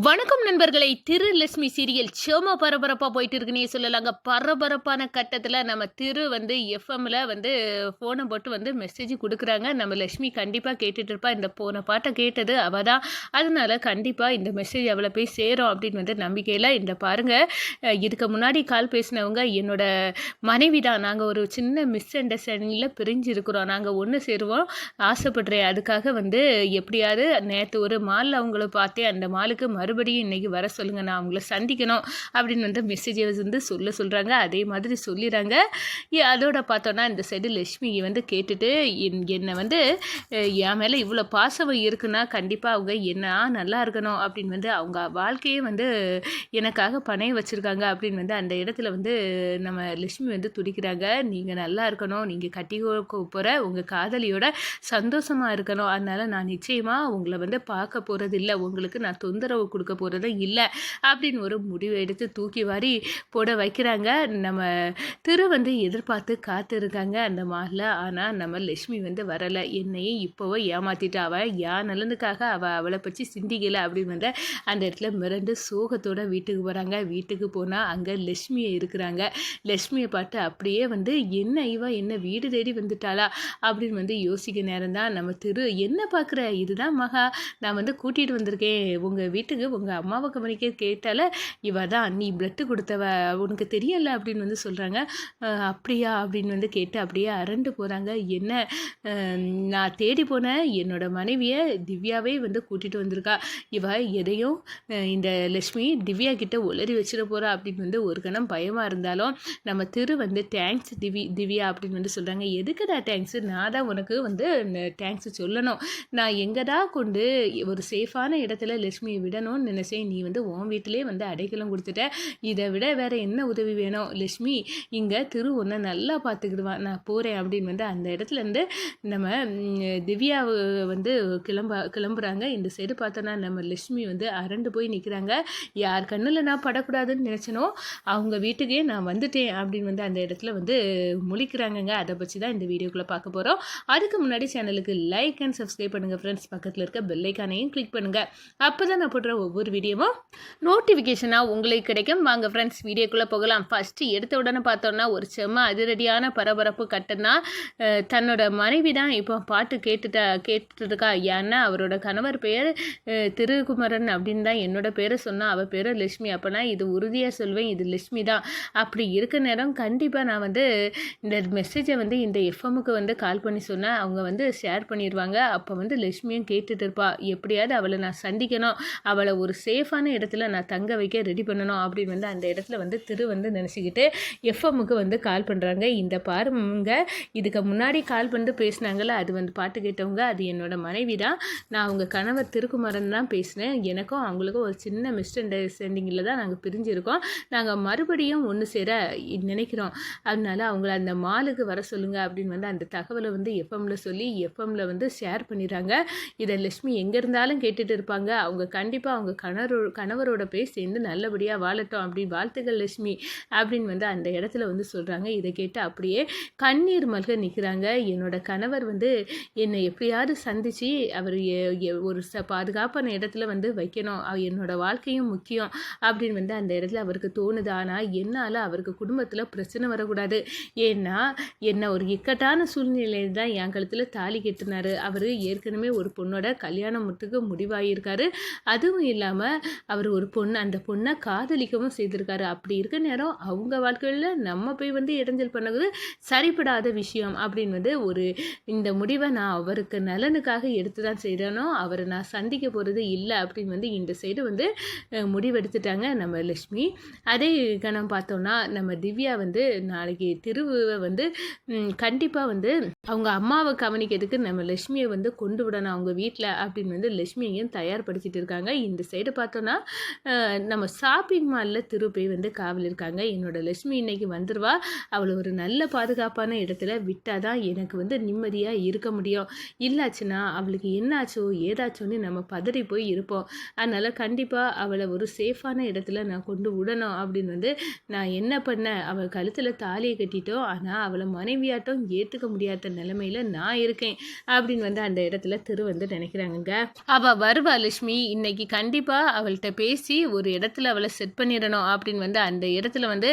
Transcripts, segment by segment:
வணக்கம் நண்பர்களை திரு லட்சுமி சீரியல் சேம பரபரப்பாக போயிட்டு இருக்குன்னே சொல்லலாங்க. பரபரப்பான கட்டத்தில் நம்ம திரு வந்து எஃப்எம்மில் வந்து ஃபோனை போட்டு வந்து மெசேஜ் கொடுக்குறாங்க. நம்ம லட்சுமி கண்டிப்பாக கேட்டுட்டு இருப்பா இந்த போன பாட்டை கேட்டது அவள் தான். அதனால கண்டிப்பாக இந்த மெசேஜ் அவளை போய் சேரும் அப்படின்னு வந்து நம்பிக்கையில் இந்த பாருங்கள் இதுக்கு முன்னாடி கால் பேசினவங்க என்னோட மனைவி தான். நாங்கள் ஒரு சின்ன மிஸ் அண்டர்ஸ்டாண்டிங்கில் பிரிஞ்சிருக்கிறோம். நாங்கள் ஒன்று சேருவோம். ஆசைப்படுறேன். அதுக்காக வந்து எப்படியாவது நேற்று ஒரு மாலில் அவங்கள பார்த்தேன். அந்த மாலுக்கு மறுபடியும் இன்றைக்கி வர சொல்லுங்கள் நான் அவங்கள சந்திக்கணும் அப்படின்னு வந்து மெசேஜஸ் வந்து சொல்ல சொல்கிறாங்க அதே மாதிரி சொல்லிடுறாங்க அதோட பார்த்தோன்னா இந்த சைடு லட்சுமி வந்து கேட்டுட்டு என் என்னை வந்து என் மேலே இவ்வளோ பாசம் இருக்குன்னா கண்டிப்பாக அவங்க என்ன நல்லா இருக்கணும் அப்படின்னு வந்து அவங்க வாழ்க்கையே வந்து எனக்காக பணைய வச்சுருக்காங்க அப்படின்னு வந்து அந்த இடத்துல வந்து நம்ம லட்சுமி வந்து துடிக்கிறாங்க. நீங்கள் நல்லா இருக்கணும் நீங்கள் கட்டி போகிற உங்கள் காதலியோட சந்தோஷமாக இருக்கணும். அதனால் நான் நிச்சயமாக உங்களை வந்து பார்க்க போகிறது இல்லை உங்களுக்கு நான் தொந்தரவு கொடுக்க போகிறது இல்லை அப்படின்னு ஒரு முடிவு எடுத்து தூக்கி வாரி போட வைக்கிறாங்க. நம்ம திரு வந்து எதிர்பார்த்து காத்து இருக்காங்க அந்த மாதிரில ஆனால் நம்ம லக்ஷ்மி வந்து வரலை. என்னையே இப்போவோ ஏமாத்திட்டு. அவள் என் நலனுக்காக அவள் அவளை பற்றி சிந்திக்கலை அப்படின்னு வந்து அந்த இடத்துல மிரண்டு சோகத்தோட வீட்டுக்கு போகிறாங்க வீட்டுக்கு போனால் அங்கே லட்சுமியை இருக்கிறாங்க. லக்ஷ்மியை பார்த்து அப்படியே வந்து என்ன ஐவா என்ன வீடு தேடி வந்துட்டாளா? அப்படின்னு வந்து யோசிக்க நேரம் தான். நம்ம திரு என்ன பார்க்குற? இதுதான் மகா. நான் வந்து கூட்டிகிட்டு வந்திருக்கேன். உங்கள் வீட்டுக்கு உங்கள் அம்மாவை கவனிக்க கேட்டால இவ தான் நீ பிளட்டு கொடுத்தவ உனக்கு தெரியல? அப்படின்னு வந்து சொல்கிறாங்க அப்படியா? அப்படின்னு வந்து கேட்டு அப்படியே அரண்டு போகிறாங்க என்ன நான் தேடி போனேன் என்னோட மனைவியை திவ்யாவே வந்து கூட்டிகிட்டு வந்திருக்கா. இவ எதையும் இந்த லக்ஷ்மி திவ்யா கிட்ட உளறி வச்சிட போகிறா அப்படின்னு வந்து ஒரு கணம் பயமாக இருந்தாலும் நம்ம திரு வந்து தேங்க்ஸ் திவி திவ்யா அப்படின்னு வந்து சொல்கிறாங்க எதுக்குடா தேங்க்ஸ் நான் தான் உனக்கு வந்து தேங்க்ஸ் சொல்லணும். நான் எங்கடா கொண்டு ஒரு சேஃபான இடத்துல லட்சுமியை விடணும்னு நினச்சேன். நீ வந்து உன் வீட்டிலே வந்து அடைக்கலம் கொடுத்துட்ட. இதை விட வேற என்ன உதவி வேணும்? லட்சுமி இங்கே திரு ஒன்றை நல்லா பார்த்துக்கிடுவான் நான் போகிறேன் அப்படின்னு வந்து அந்த இடத்துல இருந்து நம்ம திவ்யாவை திவ்யா வந்து கிளம்ப கிளம்புறாங்க. இந்த சைடு பார்த்தோன்னா நம்ம லட்சுமி வந்து அரண்டு போய் நிற்கிறாங்க யார் கண்ணில் நான் படக்கூடாதுன்னு நினச்சனோ அவங்க வீட்டுக்கே நான் வந்துட்டேன் அப்படின்னு வந்து அந்த இடத்துல வந்து முழிக்கிறாங்கங்க. அதை பற்றி தான் இந்த வீடியோக்குள்ளே பார்க்க போகிறோம் அதுக்கு முன்னாடி சேனலுக்கு லைக் அண்ட் சப்ஸ்கிரைப் பண்ணுங்கள் ஃப்ரெண்ட்ஸ் பக்கத்தில் இருக்க பெல்லைக்கானையும் கிளிக் பண்ணுங்கள் அப்போ தான் நான் போடுற ஒவ்வொரு வீடியோவும் நோட்டிஃபிகேஷனாக உங்களுக்கு கிடைக்கும். வாங்க ஃப்ரெண்ட்ஸ் வீடியோக்குள்ளே போகலாம். ஃபஸ்ட்டு எடுத்த உடனே பார்த்தோன்னா ஒரு செம்ம அதிரடியான பரபரப்பு கட்டுனா தன்னோட மனைவி தான் இப்போ பாட்டு கேட்டுட்டா கேட்டுட்டு இருக்கா ஏன்னா அவரோட கணவர் பெயர் திருகுமரன் அப்படின்னு தான் என்னோட பேரை சொன்னால் அவள் பேர் லட்சுமி. அப்போனா இது உறுதியாக சொல்வேன் இது லட்சுமி தான். அப்படி இருக்க நேரம் கண்டிப்பாக நான் வந்து இந்த மெசேஜை வந்து இந்த எஃப்எம்முக்கு வந்து கால் பண்ணி சொன்னேன் அவங்க வந்து ஷேர் பண்ணிடுவாங்க அப்போ வந்து லட்சுமியும் கேட்டுட்டு இருப்பா. எப்படியாவது அவளை நான் சந்திக்கணும். அவள் ஒரு சேஃபான இடத்துல நான் தங்க வைக்க ரெடி பண்ணணும் அப்படின்னு வந்து அந்த இடத்துல வந்து திரு வந்து நினச்சிக்கிட்டு எஃப்எம்முக்கு வந்து கால் பண்ணுறாங்க இந்த பாருங்க இதுக்கு முன்னாடி கால் பண்ணிட்டு பேசினாங்கல்ல அது வந்து பாட்டு கேட்டவங்க அது என்னோட மனைவி தான் நான் அவங்க கணவர் திருக்குமரன் தான் பேசினேன். எனக்கும் அவங்களுக்கும் ஒரு சின்ன மிஸ் அண்டர்ஸ்டாண்டிங்கில் தான் நாங்கள் பிரிஞ்சிருக்கோம். நாங்கள் மறுபடியும் ஒன்று சேர நினைக்கிறோம். அதனால அவங்கள அந்த மாலுக்கு வர சொல்லுங்கள் அப்படின்னு வந்து அந்த தகவலை வந்து எஃப்எம்ல சொல்லி எஃப்எம்ல வந்து ஷேர் பண்ணிடுறாங்க. இதை லட்சுமி எங்கே இருந்தாலும் கேட்டுட்டு இருப்பாங்க. அவங்க கண்டிப்பாக அவங்க கணவரோ கணவரோட போய் சேர்ந்து நல்லபடியாக வாழட்டும் அப்படி வாழ்த்துக்கள் லட்சுமி அப்படின்னு வந்து அந்த இடத்துல வந்து சொல்கிறாங்க இதை கேட்டு அப்படியே கண்ணீர் மல்க நிற்கிறாங்க என்னோட கணவர் வந்து என்னை எப்படியாவது சந்தித்து அவர் எ- எ- ஒரு ச பாதுகாப்பான இடத்துல வந்து வைக்கணும். என்னோட வாழ்க்கையும் முக்கியம் அப்படின்னு வந்து அந்த இடத்துல அவருக்கு தோணுது. ஆனால் என்னால் அவருக்கு குடும்பத்தில் பிரச்சனை வரக்கூடாது. ஏன்னா என்ன ஒரு இக்கட்டான சூழ்நிலையில் தான் என் கழுத்தில் தாலி கட்டினாரு. அவர் ஏற்கனவே ஒரு பொண்ணோட கல்யாணம் கல்யாணத்துக்கு முடிவாகியிருக்காரு அதுவும் இல்லாமல் அவர் ஒரு பொண்ணு அந்த பொண்ணை காதலிக்கவும் செய்திருக்காரு. அப்படி இருக்க நேரம் அவங்க வாழ்க்கையில் நம்ம போய் வந்து இடைஞ்சல் பண்ணது சரிப்படாத விஷயம் அப்படின்னு வந்து ஒரு இந்த முடிவை நான் அவருக்கு நலனுக்காக எடுத்து தான் செய்கிறேனோ அவரை நான் சந்திக்க போகிறது இல்லை அப்படின்னு வந்து இந்த சைடு வந்து முடிவெடுத்துட்டாங்க நம்ம லட்சுமி. அதே கணம் பார்த்தோன்னா நம்ம திவ்யா வந்து நாளைக்கு திருவுவை வந்து கண்டிப்பாக வந்து அவங்க அம்மாவை கவனிக்கிறதுக்கு நம்ம லட்சுமியை வந்து கொண்டு விடணும் அவங்க வீட்டில் அப்படின்னு வந்து லட்சுமியையும் தயார்படுத்திட்டு இருக்காங்க. இந்த சைடு பார்த்தோன்னா நம்ம ஷாப்பிங் மாலில் திரு போய் வந்து காவல் இருக்காங்க. என்னோடய லட்சுமி இன்னைக்கு வந்துடுவா அவளை ஒரு நல்ல பாதுகாப்பான இடத்துல விட்டால் தான் எனக்கு வந்து நிம்மதியாக இருக்க முடியும். இல்லாச்சுன்னா அவளுக்கு என்னாச்சோ ஏதாச்சோன்னு நம்ம பதறி போய் இருப்போம். அதனால் கண்டிப்பாக அவளை ஒரு சேஃபான இடத்துல நான் கொண்டு விடணும் அப்படின்னு வந்து நான் என்ன பண்ணேன்? அவள் கழுத்தில் தாலியை கட்டிட்டோம். ஆனால் அவளை மனைவியாட்டம் ஏற்றுக்க முடியாத நிலமையில் நான் இருக்கேன் அப்படின்னு வந்து அந்த இடத்துல திரு வந்து நினைக்கிறாங்கங்க. அவள் வருவா லட்சுமி. இன்னைக்கு கண்டிப்பாக அவள்கிட்ட பேசி ஒரு இடத்துல அவளை செட் பண்ணிடணும் அப்படின்னு வந்து அந்த இடத்துல வந்து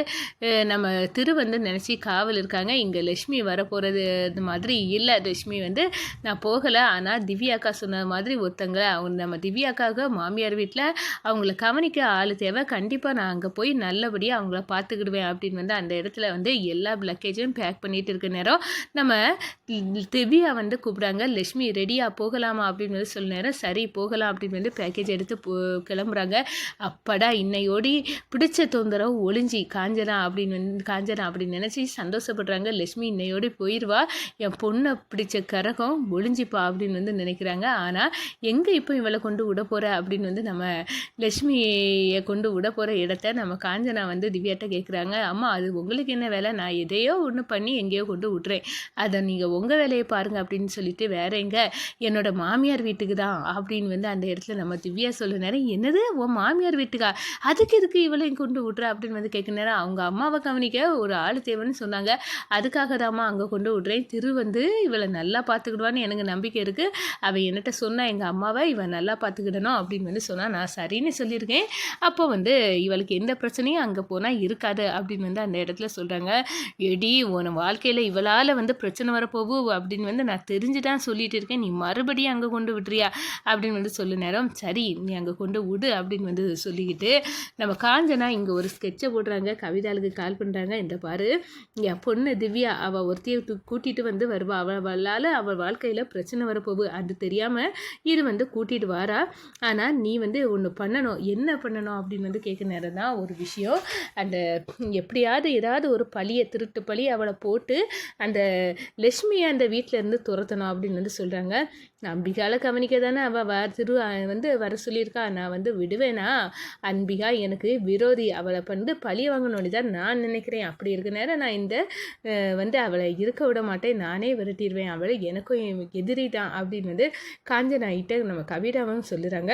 நம்ம திரு வந்து நினச்சி காவல் இருக்காங்க. இங்கே லக்ஷ்மி வரப்போகிறது இது மாதிரி இல்லை. லக்ஷ்மி வந்து நான் போகலை. ஆனால் திவ்யாக்கா சொன்ன மாதிரி ஒருத்தங்க அவங்க நம்ம திவ்யாக்காக மாமியார் வீட்டில் அவங்கள கவனிக்க ஆள் தேவை. கண்டிப்பாக நான் அங்கே போய் நல்லபடியாக அவங்கள பார்த்துக்கிடுவேன் அப்படின்னு வந்து அந்த இடத்துல வந்து எல்லா லக்கேஜும் பேக் பண்ணிட்டு இருக்க நேரம் நம்ம திவ்யா வந்து கூப்பிடாங்க லக்ஷ்மி ரெடியாக போகலாமா? அப்படின்னு வந்து சொல்ல நேரம் சரி போகலாம். அப்படின்னு வந்து பேக்கேஜ் எடுத்து கிளம்புறாங்க. அப்படா இன்னையோடி பிடிச்ச தொந்தரவு ஒளிஞ்சி காஞ்சனா அப்படின்னு வந்து காஞ்சனா அப்படின்னு நினச்சி சந்தோஷப்படுறாங்க. லட்சுமி இன்னையோடி போயிடுவா என் பொண்ணை பிடிச்ச கரகம் ஒளிஞ்சிப்பா அப்படின்னு வந்து நினைக்கிறாங்க. ஆனால் எங்கே இப்போ இவளை கொண்டு விட போகிற அப்படின்னு வந்து நம்ம லக்ஷ்மியை கொண்டு விட போகிற இடத்த நம்ம காஞ்சனா வந்து திவ்யாட்ட கேட்குறாங்க அம்மா அது உங்களுக்கு என்ன வேலை? நான் எதையோ ஒன்று பண்ணி எங்கேயோ கொண்டு விட்றேன் அதை நீங்கள் உங்கள் வேலையை பாருங்கள் அப்படின்னு சொல்லிட்டு வேற எங்கே? என்னோட மாமியார் வீட்டுக்கு தான் அப்படின்னு வந்து அந்த இடத்துல நம்ம திவ்யா சொல்லி நேரம் என்னது? உன் மாமியார் வீட்டுக்கா? அதுக்கு எதுக்கு இவளையும் கொண்டு விட்ற? அப்படின்னு வந்து கேட்க நேரம் அவங்க அம்மாவை கவனிக்க ஒரு ஆள் தேவைன்னு சொன்னாங்க. அதுக்காக தாம்மா அங்கே கொண்டு விட்றேன். திரு வந்து இவளை நல்லா பார்த்துக்கிடுவான்னு எனக்கு நம்பிக்கை இருக்குது அவள் என்னட்ட சொன்னா எங்கள் அம்மாவை இவன் நல்லா பார்த்துக்கிடணும் அப்படின்னு வந்து சொன்னால் நான் சரின்னு சொல்லியிருக்கேன். அப்போ வந்து இவளுக்கு எந்த பிரச்சனையும் அங்கே போனால் இருக்காது அப்படின்னு வந்து அந்த இடத்துல சொல்கிறாங்க எடி உன் வாழ்க்கையில் இவளால் வந்து பிரச்சனை வரப்போகு அப்படின்னு வந்து நான் தெரிஞ்சு தான் சொல்லிட்டு இருக்கேன். நீ மறுபடியும் அங்கே கொண்டு விட்டுறியா அப்படின்னு வந்து சொல்லு நேரம் சரி நீ அங்கே கொண்டு விடு அப்படின்னு வந்து சொல்லிக்கிட்டு நம்ம காஞ்சனா இங்கே ஒரு ஸ்கெட்சை போடுறாங்க. கவிதாளுக்கு கால் பண்ணுறாங்க இந்த பாரு என் பொண்ணு திவ்யா அவள் ஒருத்தையை கூட்டிகிட்டு கூட்டிட்டு வந்து வருவா. அவளால் அவள் வாழ்க்கையில் பிரச்சனை வரப்போகுது. அது தெரியாமல் இது வந்து கூட்டிகிட்டு வாரா. ஆனால் நீ வந்து ஒன்று பண்ணணும். என்ன பண்ணணும் அப்படின்னு வந்து கேட்க நேரம் தான் ஒரு விஷயம். அந்த எப்படியாவது ஏதாவது ஒரு பழியை திருட்டு பழி அவளை போட்டு அந்த லட்சுமியை அந்த வீட்டில் இருந்து துரத்தணும் அப்படின்னு வந்து சொல்கிறாங்க அம்பிகால கவனிக்க தானே அவள் வர திரு வந்து வர சொல்லி சொல்லியிருக்கா நான் வந்து விடுவேனா? அன்பிகா எனக்கு விரோதி. அவளை வந்து பழி வாங்கணும்னு தான் நான் நினைக்கிறேன். அப்படி இருக்க நேரம் நான் இந்த வந்து அவளை இருக்க விட மாட்டேன். நானே விரட்டிடுவேன். அவளை எனக்கும் எதிரி தான். அப்படின்னு வந்து காஞ்சனாயிட்ட நம்ம கவிதாவும் சொல்லுறாங்க.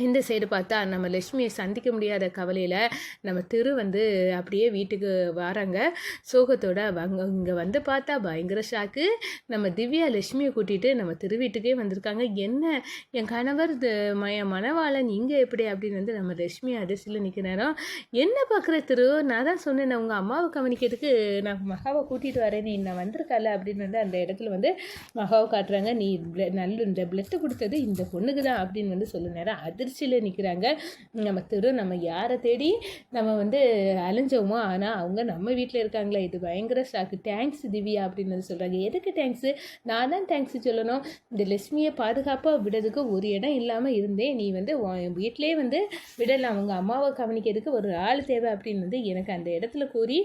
இந்த சைடு பார்த்தா நம்ம லட்சுமியை சந்திக்க முடியாத கவலையில் நம்ம திரு வந்து அப்படியே வீட்டுக்கு வராங்க. சோகத்தோட வங்க இங்கே வந்து பார்த்தா பயங்கர ஷாக்கு நம்ம திவ்யா லட்சுமியை கூட்டிகிட்டு நம்ம திரு வீட்டுக்கே வந்திருக்காங்க. என்ன? என் கணவர் த- என் மணவாளன் இங்கே எப்படி? அப்படின்னு வந்து நம்ம லட்சுமி அதிர்ச்சியில் நிற்க நேரம். என்ன பார்க்குற திரு? நான் தான் சொன்னேன் உங்கள் அம்மாவை கவனிக்கிறதுக்கு நான் மகாவை கூட்டிகிட்டு வரேன். நீ நான் வந்திருக்கல அப்படின்னு வந்து அந்த இடத்துல வந்து மகாவை காட்டுறாங்க. நீ நல்ல இந்த பிளட்டு கொடுத்தது இந்த பொண்ணுக்கு தான் அப்படின்னு வந்து சொல்ல நேரம் அதிர்ச்சியில் நிற்கிறாங்க நம்ம திரு நம்ம யாரை தேடி நம்ம வந்து அலைஞ்சோமோ ஆனால் அவங்க நம்ம வீட்டில் இருக்காங்களே. இது பயங்கர ஷாக்கு தேங்க்ஸ் திவ்யா அப்படின்னு சொல்கிறாங்க எதுக்கு தேங்க்ஸு நான் தான் தேங்க்ஸ் சொல்லணும். இந்த லட்சுமியை பாதுகாப்பாக விடுறதுக்கு ஒரு இடம் இல்லாமல் இருந்தேன் நீ வந்து வீட்டிலே வந்து விடலாம். அவங்க அம்மாவை கவனிக்கிறதுக்கு ஒரு ஆள் தேவை அப்படின்னு வந்து எனக்கு அந்த இடத்துல கூறி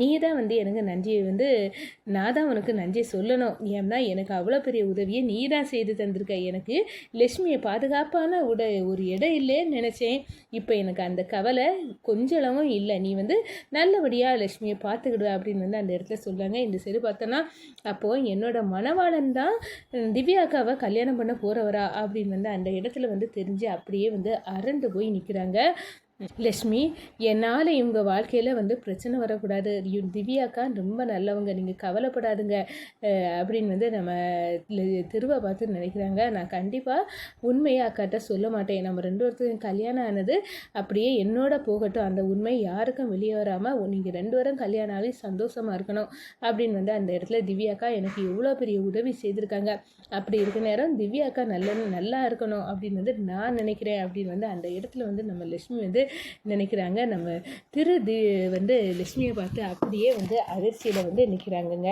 நீ தான் வந்து எனக்கு நன்றியை வந்து நான் தான் உனக்கு நன்றியை சொல்லணும். ஏன்னா எனக்கு அவ்வளோ பெரிய உதவியை நீ தான் செய்து தந்திருக்க. எனக்கு லட்சுமியை பாதுகாப்பான உட ஒரு இடம் இல்லைன்னு நினச்சேன். இப்போ எனக்கு அந்த கவலை கொஞ்சளவும் இல்லை. நீ வந்து நல்லபடியாக லட்சுமியை பார்த்துக்கிடுவ அப்படின்னு வந்து அந்த இடத்துல சொல்கிறாங்க இந்த சைடு பார்த்தோன்னா அப்போது என்னோடய மணவாளன் தான் திவ்யாக்காவை கல்யாணம் பண்ண போகிறவரா அப்படின்னு வந்து அந்த இடத்துல வந்து தெரிஞ்சு அப்படியே வந்து அரண்டு போய் நிற்கிறாங்க லக்ஷ்மி என்னால் இவங்க வாழ்க்கையில் வந்து பிரச்சனை வரக்கூடாது. திவ்யாக்கா ரொம்ப நல்லவங்க. நீங்கள் கவலைப்படாதுங்க. அப்படின்னு வந்து நம்ம திருவை பார்த்து நினைக்கிறாங்க. நான் கண்டிப்பாக உண்மையை அக்காட்ட சொல்ல மாட்டேன். நம்ம ரெண்டு ஒருத்தரும் கல்யாணம் ஆனது அப்படியே என்னோட போகட்டும். அந்த உண்மை யாருக்கும் வெளியே வராமல் நீங்கள் ரெண்டு வரும் கல்யாணம் ஆகி சந்தோஷமாக இருக்கணும். அப்படின்னு வந்து அந்த இடத்துல திவ்யாக்கா எனக்கு எவ்வளோ பெரிய உதவி செய்திருக்காங்க. அப்படி இருக்க நேரம் திவ்யாக்கா நல்ல நல்லா இருக்கணும் அப்படின்னு வந்து நான் நினைக்கிறேன் அப்படின்னு வந்து அந்த இடத்துல வந்து நம்ம லக்ஷ்மி வந்து நினைக்கிறாங்க. நம்ம திரு தி வந்து லட்சுமியை பார்த்து அப்படியே வந்து அதிர்ச்சியில் வந்து நிற்கிறாங்கங்க